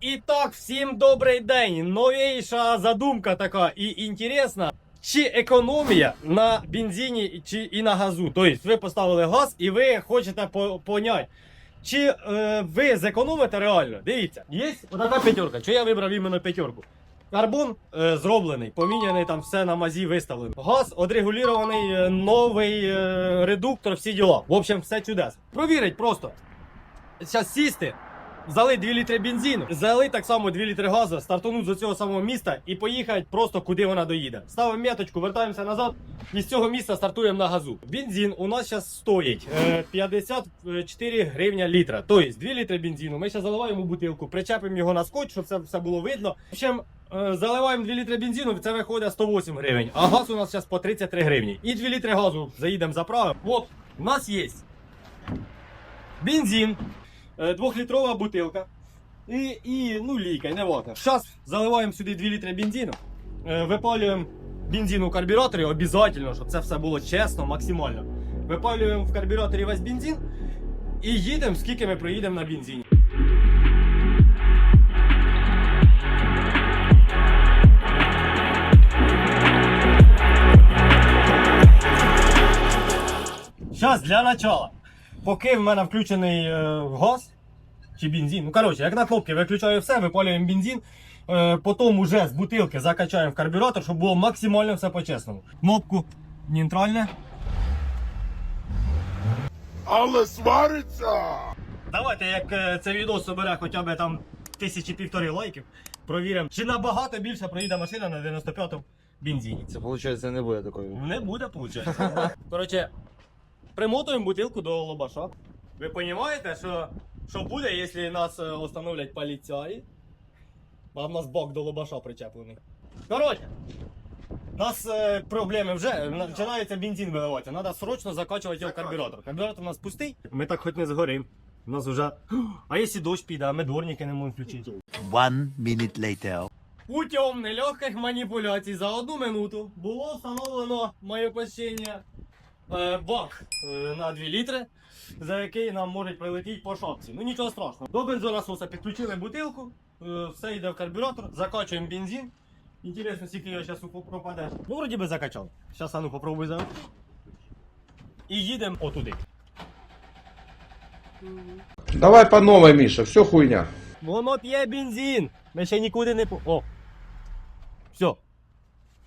І так, всім добрий день. Новіша задумка така і інтересна. Чи економія на бензині чи і на газу? Тобто ви поставили газ і ви хочете по- поняти, чи е, ви зекономите реально? Дивіться, є така п'ятерка. Чи я вибрав іменно п'ятерку? Карбон е, зроблений, поміняний там все на мазі виставлено. Газ одрегулірований, е, новий е, редуктор, всі діла. В общем, все чудесно. Провірить просто. Зараз сісти, залить 2 літри бензину, залить так само 2 літри газу, стартануть з цього самого міста і поїхати просто куди вона доїде. Ставимо меточку, вертаємося назад і з цього міста стартуємо на газу. Бензин у нас зараз стоїть е, 54 гривня літра. Тобто 2 літри бензину. Ми зараз заливаємо в бутилку, причепимо його на скотч, щоб це все було видно. В общем, е, заливаємо 2 літри бензину, це виходить 108 гривень. А газ у нас зараз по 33 гривні. І 2 літри газу заїдемо заправимо. От, у нас є бензин, е, двохлітрова бутилка і, і ну, лійка, не важно. Зараз заливаємо сюди 2 літри бензину, е, випалюємо бензин у карбюраторі, обов'язково, щоб це все було чесно, максимально. Випалюємо в карбюраторі весь бензин і їдемо, скільки ми проїдемо на бензині. Зараз для начала. Поки в мене включений е, газ чи бензин. Ну, коротше, як на кнопці виключаю все, випалюємо бензин. Е, потім уже з бутилки закачаємо в карбюратор, щоб було максимально все по-чесному. Кнопку нейтральне. Але свариться! Давайте, як е, це відео собере хоча б там тисячі півтори лайків, провіримо, чи набагато більше проїде машина на 95-му бензині. Це виходить не буде такої. Не буде, виходить. Коротше, примотуємо бутилку до лобаша. Ви розумієте, що, що буде, якщо нас е, остановлять поліцаї? А в нас бак до лобаша причеплений. Коротше, у нас е, проблеми вже. Починається бензин виливатися. Треба срочно закачувати його в карбюратор. Карбюратор у нас пустий, ми так хоч не згорим. У нас вже. А якщо дощ піде, а ми дворники не можемо включити. One minute later. Путем нелегких маніпуляцій за одну минуту було встановлено моє почтення е, бак е, на 2 літри, за який нам може прилетіти по шапці. Ну нічого страшного. До бензонасоса підключили бутилку, е, все йде в карбюратор, закачуємо бензин. Інтересно, скільки його зараз пропаде. Ну, вроді би закачав. Зараз а ну попробуй за. І їдемо отуди. Давай по новой, Миша, все хуйня. Воно п'є бензин. Ми ще нікуди не по. О. Все.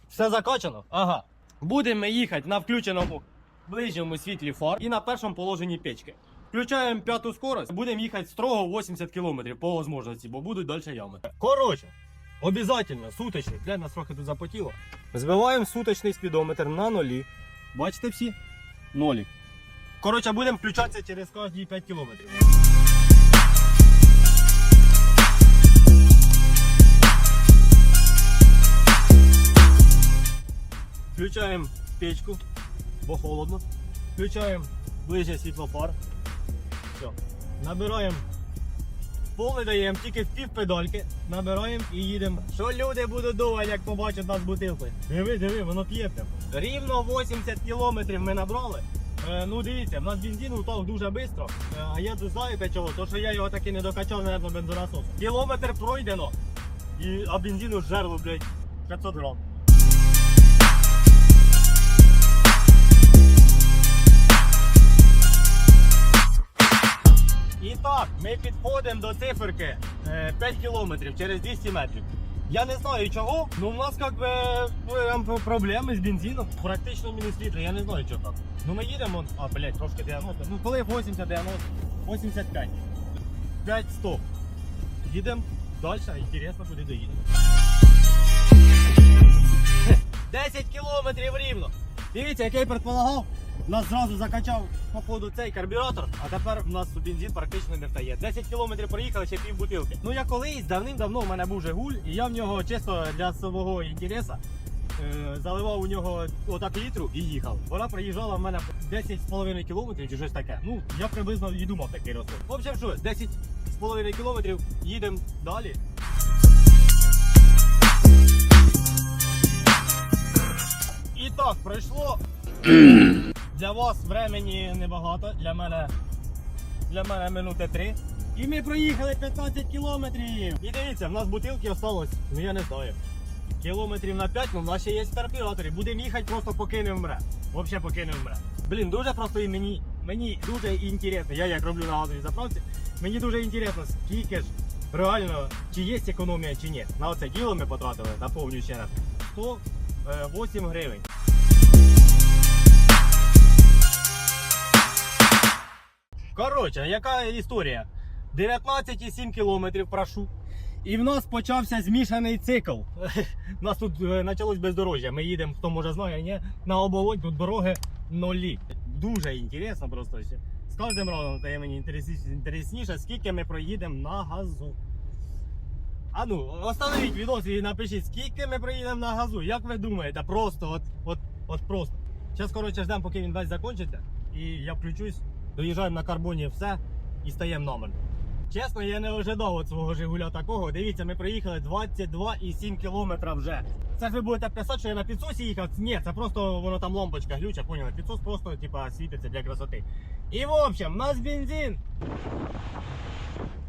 Все закачано? Ага. Будемо їхати на включеному ближньому світлі фар і на першому положенні печки. Включаємо п'яту скорость, будемо їхати строго 80 км по можливості, бо будуть далі ями. Коротше, обов'язково суточний. Для нас трохи тут запотіло. Збиваємо суточний спідометр на нулі. Бачите всі? Нолі. Коротше, будемо включатися через кожні 5 км. Включаємо печку, бо холодно. Включаємо ближче світлофар. Все. Набираємо. Поле даємо тільки в пів педальки. Набираємо і їдемо. Що люди будуть думати, як побачать нас бутилкою? Диви, диви, воно п'є прям. Рівно 80 кілометрів ми набрали. Е, ну дивіться, в нас бензин утав дуже швидко. Е, а я тут знаєте чого? То що я його таки не докачав, наверное, бензонасосом. Кілометр пройдено. І, а бензину жерло, блядь, 500 грам. І так, ми підходимо до циферки е, 5 кілометрів через 200 метрів. Я не знаю чого, ну у нас як би проблеми з бензином. Практично мінус літр, я не знаю чого так. Ну ми їдемо, а блять, трошки 90. Ну коли 80, 90, 85. 5 100. Їдемо далі, інтересно, куди доїдемо. 10 кілометрів рівно. Дивіться, як я предполагав, нас зразу закачав походу цей карбюратор, а тепер в нас бензин практично не встає. 10 кілометрів проїхали ще пів бутилки. Ну я колись давним-давно в мене був Жигуль, і я в нього чисто для свого інтересу е, заливав у нього отак літру і їхав. Вона проїжджала в мене 10,5 кілометрів чи щось таке. Ну, я приблизно і думав такий розход. В общем, що, 10,5 кілометрів, їдемо далі. І так, пройшло для вас времени небагато, для мене для мене минути 3. І ми проїхали 15 кілометрів. І дивіться, в нас бутилки осталось, ну я не знаю. Кілометрів на 5, ну в нас ще є карбюратори. Будемо їхати, просто поки не вмре. Взагалі поки не вмре. Блін, дуже просто і мені, мені дуже інтересно. Я як роблю на газовій заправці, мені дуже інтересно, скільки ж реально, чи є економія, чи ні. На оце діло ми потратили, наповню ще раз. 108 гривень. Коротше, яка історія? 19,7 кілометрів прошу. І в нас почався змішаний цикл. У нас тут е, почалось бездорожжя. Ми їдемо, хто може знає, ні? на оболонь тут дороги нолі. Дуже інтересно просто. З кожним разом стає мені інтересніше, скільки ми проїдемо на газу. А ну, остановіть відос і напишіть, скільки ми проїдемо на газу. Як ви думаєте? Просто, от, от, от просто. Зараз, коротше, ждемо, поки він весь закінчиться. І я включусь, доїжджаємо на карбоні все і стаємо номер. Чесно, я не ожидав от свого Жигуля такого. Дивіться, ми проїхали 22,7 кілометра вже. Це ж ви будете писати, що я на підсосі їхав. Ні, це просто воно там лампочка глюча, поняли? Підсос просто типа світиться для красоти. І в общем, у нас бензин.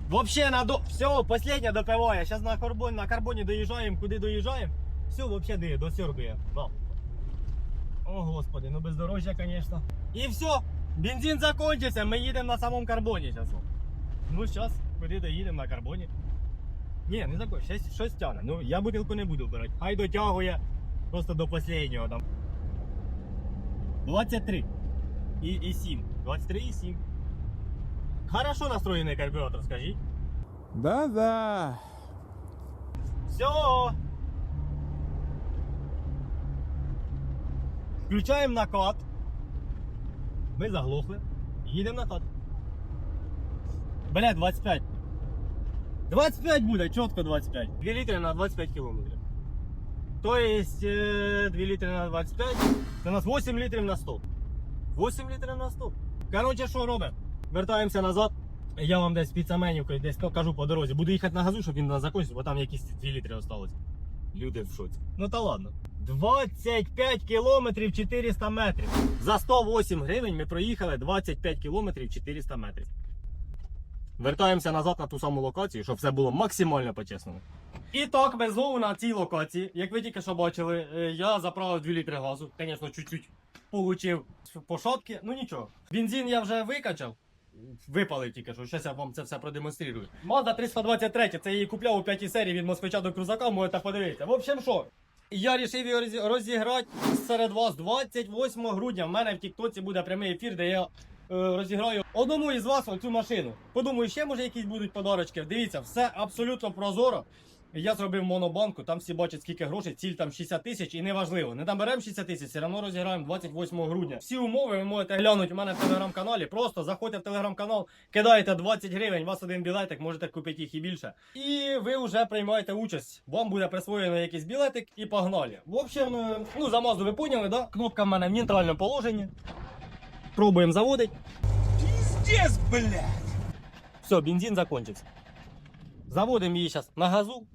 Вообще на до... Все, последнє допиває. Зараз на карбоні, на карбоні доїжджаємо, куди доїжджаємо. Все, вообще досьорбує. Да. О, господи, ну бездорожжя, конечно. І все, бензин закончився, ми їдемо на самому карбоні зараз. Ну, зараз, куди доїдемо на карбоні. Ні, не закон, щось, щось тягне. Ну, я бутилку не буду брати. Хай дотягує просто до останнього там. 23 і, і 7. 23 і 7. Хорошо настроєний карбюратор, скажіть. Да-да. Все. Включаємо накат. Ми заглохли. Їдемо накат. Бля, 25. 25 буде, чітко 25. 2 літри на 25 кілометрів. То есть е, 2 літри на 25. Це у нас 8 літрів на 100. 8 літрів на 100. Коротше, що робимо? Вертаємося назад. Я вам десь під десь покажу по дорозі. Буду їхати на газу, щоб він на закончився, бо там якісь 2 літри осталось. Люди в шоці. Ну та ладно. 25 кілометрів 400 метрів. За 108 гривень ми проїхали 25 кілометрів 400 метрів. Вертаємося назад на ту саму локацію, щоб все було максимально по-чесному. І так, ми знову на цій локації. Як ви тільки що бачили, е, я заправив 2 літри газу. Звісно, чуть-чуть получив пошотки. Ну нічого. Бензин я вже викачав. Випалив тільки що. Зараз я вам це все продемонструю. Mazda 323, це я її купляв у п'ятій серії від москвича до крузака, можете подивитися. В общем, що? Я вирішив його розіграти серед вас 28 грудня. В мене в Тіктоці буде прямий ефір, де я е, розіграю одному із вас оцю машину. Подумаю, ще може якісь будуть подарочки. Дивіться, все абсолютно прозоро. Я зробив монобанку, там всі бачать скільки грошей, ціль там 60 тисяч і неважливо. Не наберемо 60 тисяч, все одно розіграємо 28 грудня. Всі умови ви можете глянути у мене в телеграм-каналі. Просто заходьте в телеграм-канал, кидаєте 20 гривень, у вас один білетик, можете купити їх і більше. І ви вже приймаєте участь. Вам буде присвоєно якийсь білетик і погнали. В общем, е, ну за Мазду ви поняли, да? Кнопка в мене в нейтральному положенні. Пробуємо заводити. Пиздец, блядь. Все, бензин закончився. Заводимо її зараз на газу.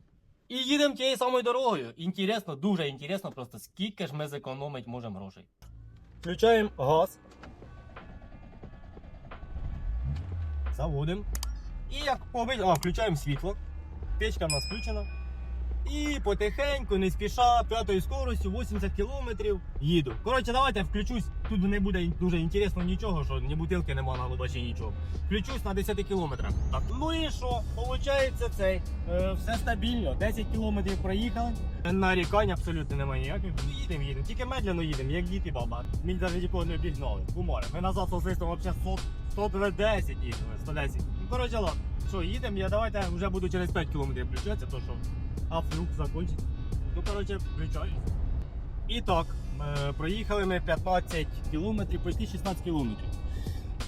І їдемо тією самою дорогою. Інтересно, дуже інтересно, просто скільки ж ми зекономити можемо грошей. Включаємо газ. Заводимо. І як побить, а, включаємо світло. Печка в нас включена. І потихеньку, не спіша, п'ятою скоростю, 80 км їду. Коротше, давайте включусь. Тут не буде дуже інтересно нічого, що ні бутилки нема на лобачі, нічого. Включусь на 10 кілометрах. Так, ну і що? Получається цей. Е, все стабільно. 10 кілометрів проїхали. Нарікань абсолютно немає ніяких. Ну, їдемо, їдемо. Тільки медленно їдемо, як діти баба. Мені навіть нікого не обігнали. Уморе. Ми назад з свистом взагалі 100, 110 їхали, 110. Ну, коротше, ладно. Що, їдемо, я давайте вже буду через 5 кілометрів включатися, то що авторук закончить. Ну, коротше, включаюсь. І так, е, проїхали ми 15 кілометрів, почти 16 кілометрів.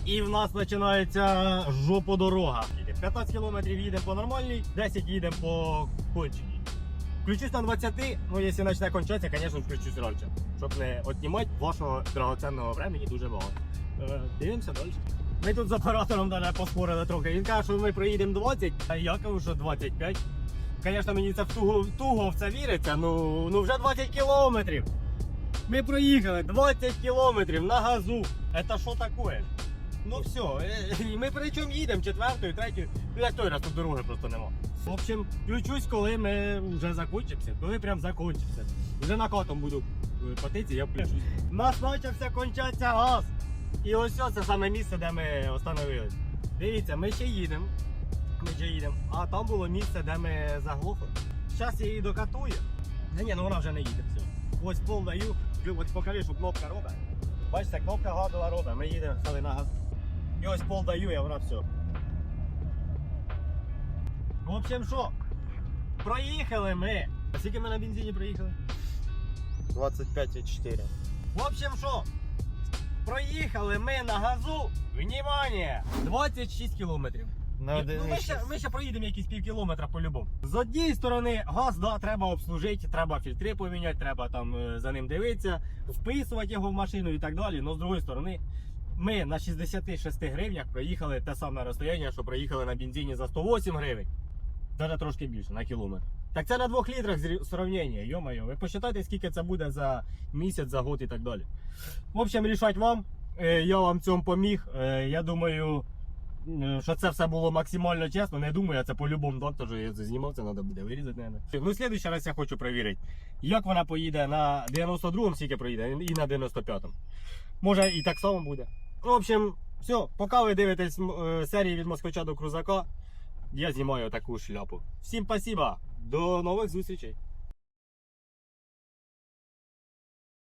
І в нас починається жоподорога. 15 кілометрів їдемо по нормальній, 10 їдемо по конченій. Включусь на 20, ну якщо почне кончатися, звісно, включусь раніше, щоб не віднімати вашого драгоценного времени дуже багато. Е, Дивимося далі. Ми тут з оператором поспорили трохи. Він каже, що ми проїдемо 20, а я кажу, що 25. Звісно, мені це в туго, туго в це віриться, ну, ну вже 20 кілометрів. Ми проїхали 20 кілометрів на газу. Це що таке? Ну все, ми причому їдемо четвертою, третьою, ну як той раз тут дороги просто нема. В общем, включусь, коли ми вже закінчимося, коли прям закінчимося. Вже накатом буду е, я включусь. Нас почався кончатися газ. І ось це саме місце, де ми остановились. Дивіться, ми ще їдемо. Ми ще їдемо. А там було місце, де ми заглохли. Зараз я її докатую. Та ні, ну вона вже не їде. Все. Ось пол даю, от покажи, що кнопка робить. Бачите, кнопка газова робить. Ми їдемо, стали на газ. І ось пол даю, і вона все. В общем, що? Проїхали ми. А скільки ми на бензині проїхали? 25,4. В общем, що? Проїхали ми на газу. Внимание! 26 кілометрів. На Ну, ми, ще, ми ще проїдемо якісь пів кілометра по-любому. З однієї сторони, газ да, треба обслужити, треба фільтри поміняти, треба там е, за ним дивитися, вписувати його в машину і так далі. Но з другої сторони, ми на 66 гривнях проїхали те саме розстояння, що проїхали на бензині за 108 гривень. Навіть трошки більше на кілометр. Так це на двох літрах зрі- сравнення, йо-моє. Ви посчитайте, скільки це буде за місяць, за год і так далі. В общем, рішать вам. Е, Я вам в цьому поміг. Е, Я думаю, що це все було максимально чесно. Не думаю, я це по-любому доктору я це треба буде вирізати. наверно. Ну, слідуючий раз я хочу перевірити, як вона поїде на 92-му, скільки проїде, і на 95-му. Може і так само буде. В общем, все, поки ви дивитесь е, серії від москвича до крузака, я знімаю таку шляпу. Всім спасибо, до нових зустрічей.